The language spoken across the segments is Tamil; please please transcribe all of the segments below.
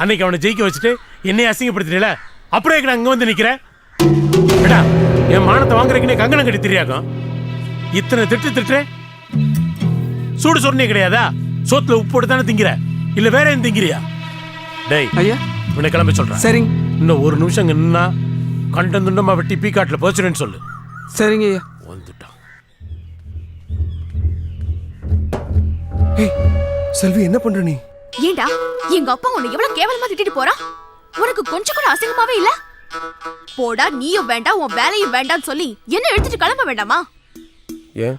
அன்னைக்கு அவனை ஜெயிக்க வச்சுட்டு என்னைய அசிங்கப்படுத்துறீல அப்புறம் நான் அங்க வந்து நிக்கிறேன். ஏடா என் மானத்தை வாங்குறதுக்குனே கங்கணம் கட்டி தெரியாக்கும் இத்தனை திட்டு திட்டுறேன் சூடு சொன்னே கிடையாதா? சோத்துல உப்பு போட்டு தானே திங்கிற? இல்ல வேற எதுவும் திங்கிறியா? டேய் ஐயா. இவனை கிளம்பி சொல்றேன். சரிங்க. இன்னும் ஒரு நிமிஷம் நின்னா கண்டம் துண்டமா வெட்டி பீக்காட்டுல போச்சுன்னு சொல்லு. சரிங்க ஐயா. வந்துட்டான் செல்வி என்ன பண்ற நீ? ஏண்டா எங்க அப்பா உன்னை எவ்வளவு கேவலமா திட்டிட்டு போறான்? உனக்கு கொஞ்சம் கூட அசிங்கமாவே இல்ல? போடா நீயும் வேண்டாம் உன் வேலையும் வேண்டாம்னு சொல்லி என்ன எடுத்துட்டு கிளம்ப வேண்டாமா? ஏன்?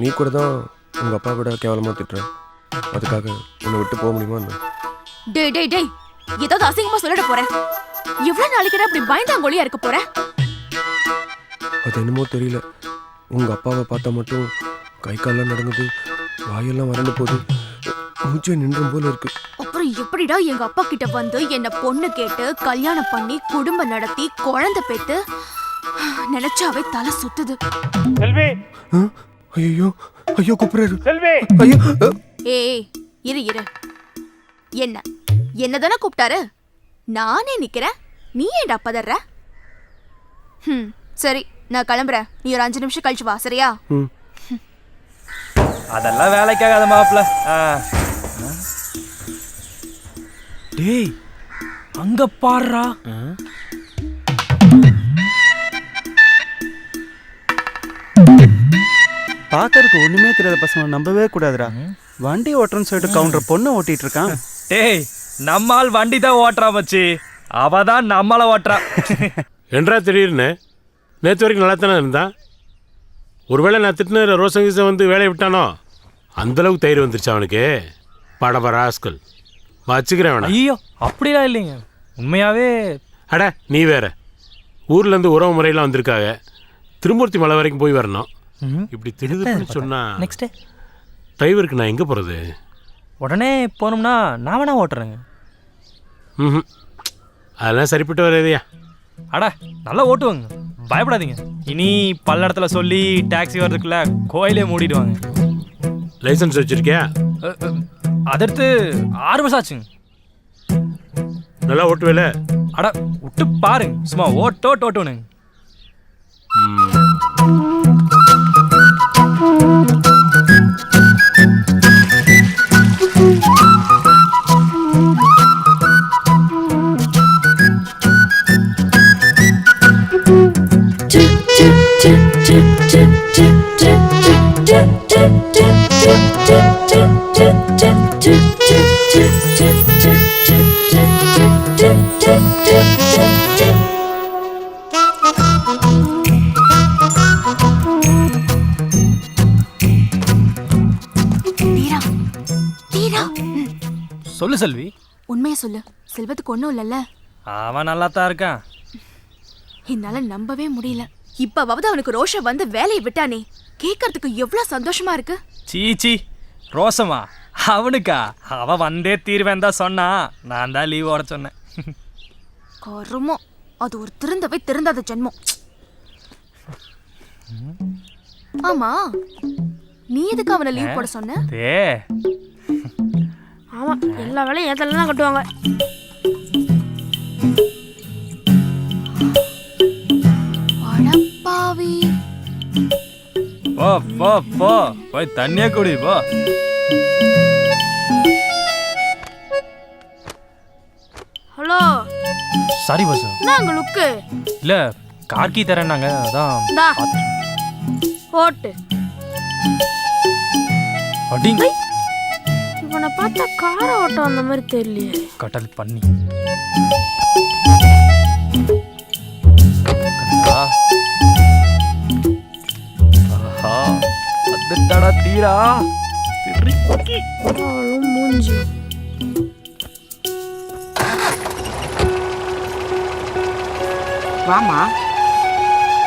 நீ கூட தான் உங்க அப்பா கூட கேவலமா திட்டுற. அதுக்காக உன்னை விட்டு போக முடியுமா என்ன? டேய் டேய் டேய் ஏதாவது அசிங்கமா சொல்லிட போறேன் எவ்வளவு நாளைக்கு அப்படி பயந்தாங்கொழியா இருக்க போற? அது என்னமோ தெரியல. உங்க அப்பாவை பார்த்தா மட்டும் கை கால்லாம் நடங்குது வாயெல்லாம் வறண்டு போகுது. மூச்சே நின்றும் போல இருக்கு. அப்புறம் எப்படிடா எங்க அப்பா கிட்ட வந்து என்ன பொண்ணு கேட்டு கல்யாணம் பண்ணி குடும்பம் நடத்தி குழந்தை பெத்து நினைச்சாவே தலை சுத்துது. செல்வி! ஐயோ ஐயோ கூப்பிடுறாரு. செல்வி! ஐயோ ஏய் இரு இரு. என்ன? என்னதானே கூப்பிட்டாரு? நானே நிக்கிறேன். நீ ஏன்டா பதற ம் சரி நான் கிளம்புறேன். நீ ஒரு அஞ்சு நிமிஷம் கழிச்சு வா சரியா? அதெல்லாம் வேலைக்காகாத மாப்பிள டேய் அங்க பாடுறா பார்க்கறதுக்கு ஒண்ணுமே தெரியாத பசங்க நம்பவே கூடாதுடா. வண்டி ஓட்டுறன்னு சொல்லிட்டு கவுண்டர் பொண்ணை ஓட்டிட்டு இருக்கான். டேய் நம்மால் வண்டி தான் ஓட்டுறா மச்சி. அவ தான் நம்மள ஓட்டுறா. என்றா திடீர்னு? நேற்று வரைக்கும் நல்லா தானே இருந்தான்? ஒருவேளை நான் திட்டின ரோசங்கீசம் வந்து வேலையை விட்டானோ? அந்த அளவுக்கு தயிர் வந்துருச்சு அவனுக்கு. படபர ஆஸ்கல் வச்சுக்கிறேன் அவனை ஐயோ அப்படிலாம் இல்லைங்க. உண்மையாவே அட நீ வேற. ஊர்ல இருந்து உறவு முறையெல்லாம் வந்திருக்காங்க திருமூர்த்தி மலை வரைக்கும் போய் வரணும். இப்படி திடுதுன்னு சொன்னா நெக்ஸ்ட் டிரைவருக்கு நான் எங்க போறது? உடனே போனோம்னா நான் வேணா ஓட்டுறேங்க. ம் அதெல்லாம் சரிப்பட்டு வராதையா. அட நல்லா ஓட்டுவாங்க. பயப்படாதீங்க. இனி பல்லடத்துல சொல்லி டாக்ஸி வர்றதுக்குள்ள கோயிலே மூடிடுவாங்க. லைசன்ஸ் வச்சிருக்கியா? அதடுத்து ஆறு மாசம் ஆச்சுங்க நல்லா ஓட்டுவேல. அட விட்டு பாருங்க. சும்மா ஓட்டோட்டு ஓட்டுவனுங்க. சொல்லு செல்வி. உண்மையை சொல்லு. செல்வத்துக்கு ஒண்ணும் இல்லல்ல. அவன் நல்லா தான் இருக்கான். என்னால நம்பவே முடியல. இப்பவாவது அவனுக்கு ரோஷம் வந்து வேலையை விட்டானே. கேட்கறதுக்கு எவ்வளவு சந்தோஷமா இருக்கு. சீச்சி ரோசமா அவனுக்கா? அவ வந்தே தீர்வேன் தான் சொன்னா. நான் தான் லீவ் ஓட சொன்னேன். கருமம். அது ஒரு திருந்தவே திருந்தாத ஜென்மம். ஆமா. நீ எதுக்கு அவனை லீவ் போட சொன்ன? தே. ஆமா எல்லா வேலையும் தலையில தான் கட்டுவாங்க. அடப்பாவி போ போ போ போய் தண்ணியே குடி போ ஹலோ. சாரி பஸ் என்ன அங்க லுக்கு இல்ல கார்கி தரேன்னாங்க அதான் இந்தா ஓட்டு அடிங்க இவனை பார்த்தா காரை ஓட்ட வந்த மாதிரி தெரியலையே. கடல் பண்ணி. ஆஹா வந்துட்டாடா தீரா. திரி அவளும் மூஞ்சி. வாமா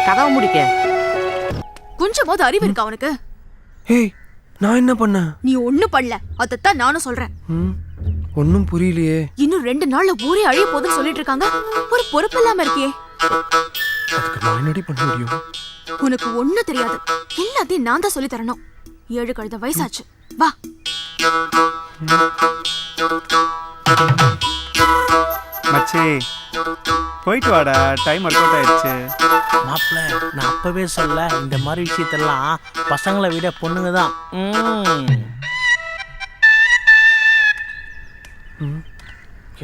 கதவை முடிக்க. கொஞ்சமாவது அறிவு இருக்கா அவனுக்கு ஏய் நான் என்ன பண்ணேன் நீ ஒண்ணு பண்ணல. அதைத்தான் நானும் சொல்றேன். ம் ஒன்றும் புரியலையே. இன்னும் ரெண்டு நாள்ல ஊரே அழிய போகுதுன்னு சொல்லிட்டு இருக்காங்க. ஒரு பொறுப்பு இல்லாம இருக்கியே. அதுக்கு நான் என்னடி பண்ண முடியும்? உனக்கு ஒண்ணு தெரியாது. எல்லாத்தையும் நான் தான் சொல்லி தரணும். ஏழு கழுத வயசாச்சு. வா. ஆயிடுச்சு போயிட்டு வாடா டைம் ஒர்க் அவுட் ஆயிடுச்சு மாப்பிள்ள நான் அப்பவே சொல்ல இந்த மாதிரி விஷயத்தெல்லாம் பசங்களை விட பொண்ணுங்க தான்.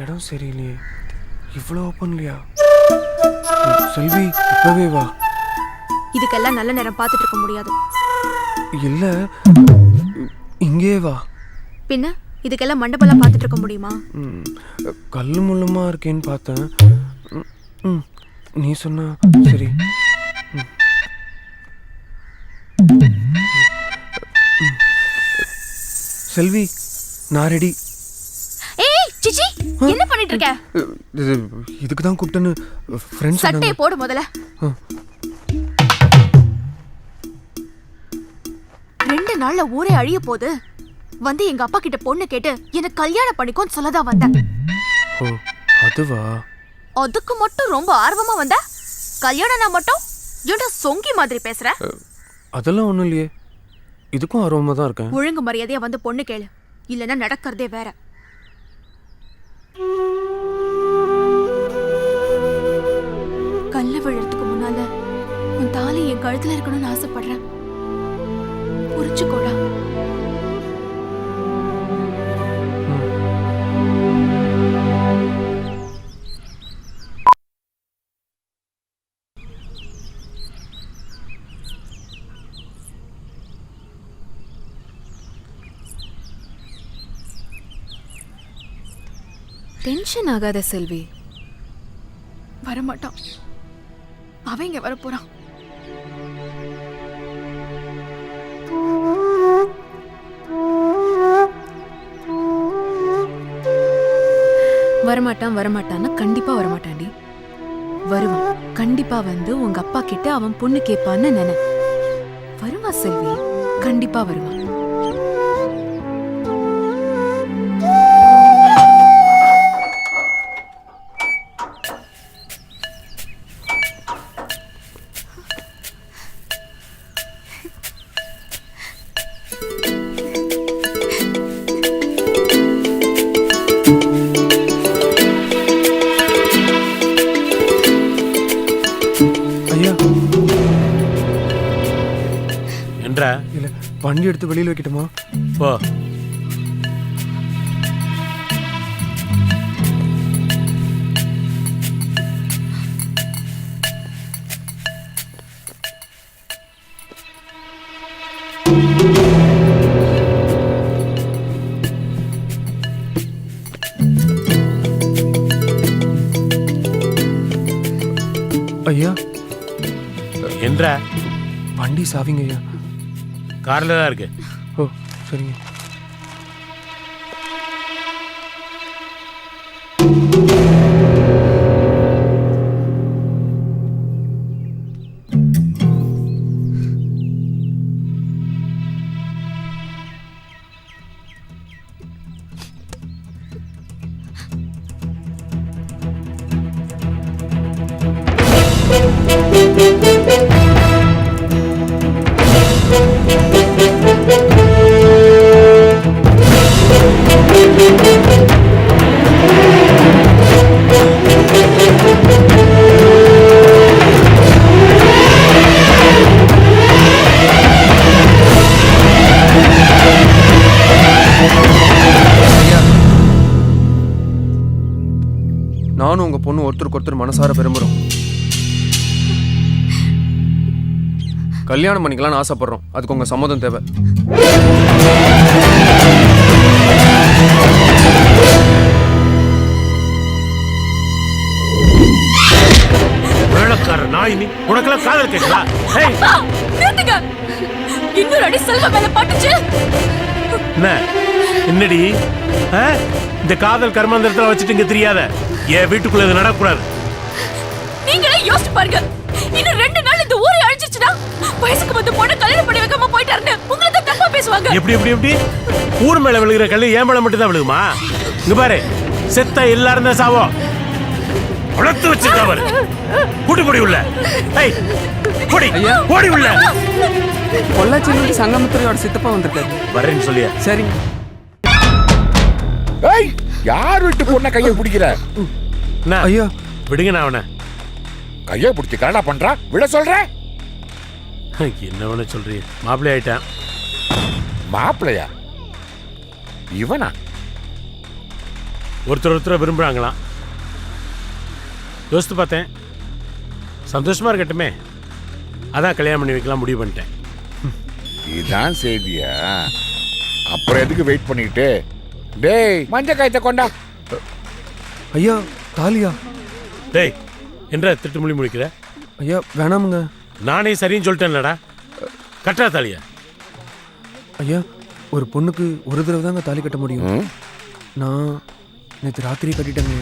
இடம் சரியில்லையே. இவ்வளோ ஓப்பன்லையா செல்வி இப்பவே வா. இதுக்கெல்லாம் நல்ல நேரம் பார்த்துட்டு இருக்க முடியாது. இல்ல இங்கே வா. பின்ன? இதுக்கெல்லாம் மண்டபம்லாம் பார்த்துட்டு இருக்க முடியுமா? ம், கல்லு முள்ளுமா இருக்கேன்னு பார்த்தேன். ம், நீ சொன்னா சரி. செல்வி நான் ரெடி ஏய் சிச்சி என்ன பண்ணிட்டு இருக்க? இது இதுக்கு தான் கூப்பிட்டேன்னு ஃப்ரெண்ட்ஸ் சட்டையை போடு முதல்ல. ரெண்டு நாள்ல ஊரே அழிய போகுது. வந்து எங்க அப்பா கிட்ட பொண்ணு கேட்டு எனக்கு கல்யாணம் பண்ணிக்கோன்னு சொல்லதான் வந்தேன். ஓ அதுவா? அதுக்கு மட்டும் ரொம்ப ஆர்வமா வந்த? கல்யாணம்னா மட்டும் ஏன்டா சொங்கி மாதிரி பேசுற? அதெல்லாம் ஒன்றும் இல்லையே. இதுக்கும் ஆர்வமாக தான் இருக்கேன். ஒழுங்கு மரியாதையா வந்து பொண்ணு கேளு. இல்லைன்னா நடக்கிறதே வேற. கல்ல விழறதுக்கு முன்னால உன் தாலி என் கழுத்துல இருக்கணும்னு ஆசைப்படுறேன். புரிச்சுக்கோடா டென்ஷன் ஆகாத செல்வி. வரமாட்டான். அவன் இங்க வர போறான் வரமாட்டான் வரமாட்டான்னா கண்டிப்பா வரமாட்டான்டி வருவான் கண்டிப்பா வந்து உங்க அப்பா கிட்ட அவன் பொண்ணு கேட்பான்னு நினை. வருவான் செல்வி கண்டிப்பா வருவான் ஐயா. என்றா? இல்லை வண்டி எடுத்து வெளியில் வைக்கட்டுமா? போ. ஐயா என்றா? வண்டி சாவிங்க ஐயா. கார்ல தான் இருக்கு. ஓ சரிங்க. நானும் உங்க பொண்ணு ஒருத்தருக்கு ஒருத்தர் மனசார விரும்புறோம் கல்யாணம் பண்ணிக்கலாம்னு ஆசைப்படுறோம். அதுக்கு உங்க சம்மதம் தேவை. வேளக்கார நாய் நீ உனக்கெல்லாம் காதல் கேட்கலா ஏய் நிறுத்துங்க. இன்னொரு அடி செல்வ மேல பட்டுச்சு. என்ன? என்னடி? ஆ? இந்த காதல் கர்மாந்திரத்தில் வச்சுட்டு இங்க தெரியாத? என் வீட்டுக்குள்ள இது நடக்கக்கூடாது. நீங்களே யோசிச்சு பாருங்க இன்னும் ரெண்டு நாள் இந்த ஊரே அழிஞ்சிச்சுன்னா வயசுக்கு வந்து பொண்ணு கல்யாணம் பண்ணி வைக்காம போயிட்டாருன்னு உங்களை தான் தப்பா பேசுவாங்க. எப்படி எப்படி எப்படி? ஊர் மேல விழுகிற கல்லு ஏன் மேல மட்டும் தான் விழுகுமா? இங்க பாரு செத்த எல்லாரும் தான் சாவோம். வளர்த்து வச்சிருக்கா பாரு. கூட்டி போடி உள்ள. ஏய் போடி. போடி உள்ள. பொள்ளாச்சியிலிருந்து சங்கமுத்துறையோட சித்தப்பா வந்திருக்காரு. வரேன்னு சொல்லியா? சரிங்க. ஏய் யார் வீட்டு பொண்ணை கையை பிடிக்கிற? ஐயா. விடுங்க நான் அவனை. கையை பிடிச்சி கரடா பண்றா? விட சொல்ற. என்ன வேணா சொல்றீங்க மாப்பிள்ளை ஆயிட்டான். மாப்பிளையா இவனா? ஒருத்தர் ஒருத்தரை விரும்புகிறாங்களாம் யோசித்து பார்த்தேன். சந்தோஷமா இருக்கட்டுமே. அதான் கல்யாணம் பண்ணி வைக்கலாம் முடிவு பண்ணிட்டேன். இதான் செய்தியா? அப்புறம் எதுக்கு வெயிட் பண்ணிட்டு? டேய் மஞ்ச காயத்தை கொண்டா. ஐயா தாலியா? டேய் என்ற திட்டு மொழி முடிக்கிற ஐயா வேணாமுங்க. நானே சரின்னு சொல்லிட்டேன்லடா. கட்டா தாலியா. ஐயா ஒரு பொண்ணுக்கு ஒரு தடவை தாங்க தாலி கட்ட முடியும்? நான் நேற்று ராத்திரி கட்டிட்டேங்க.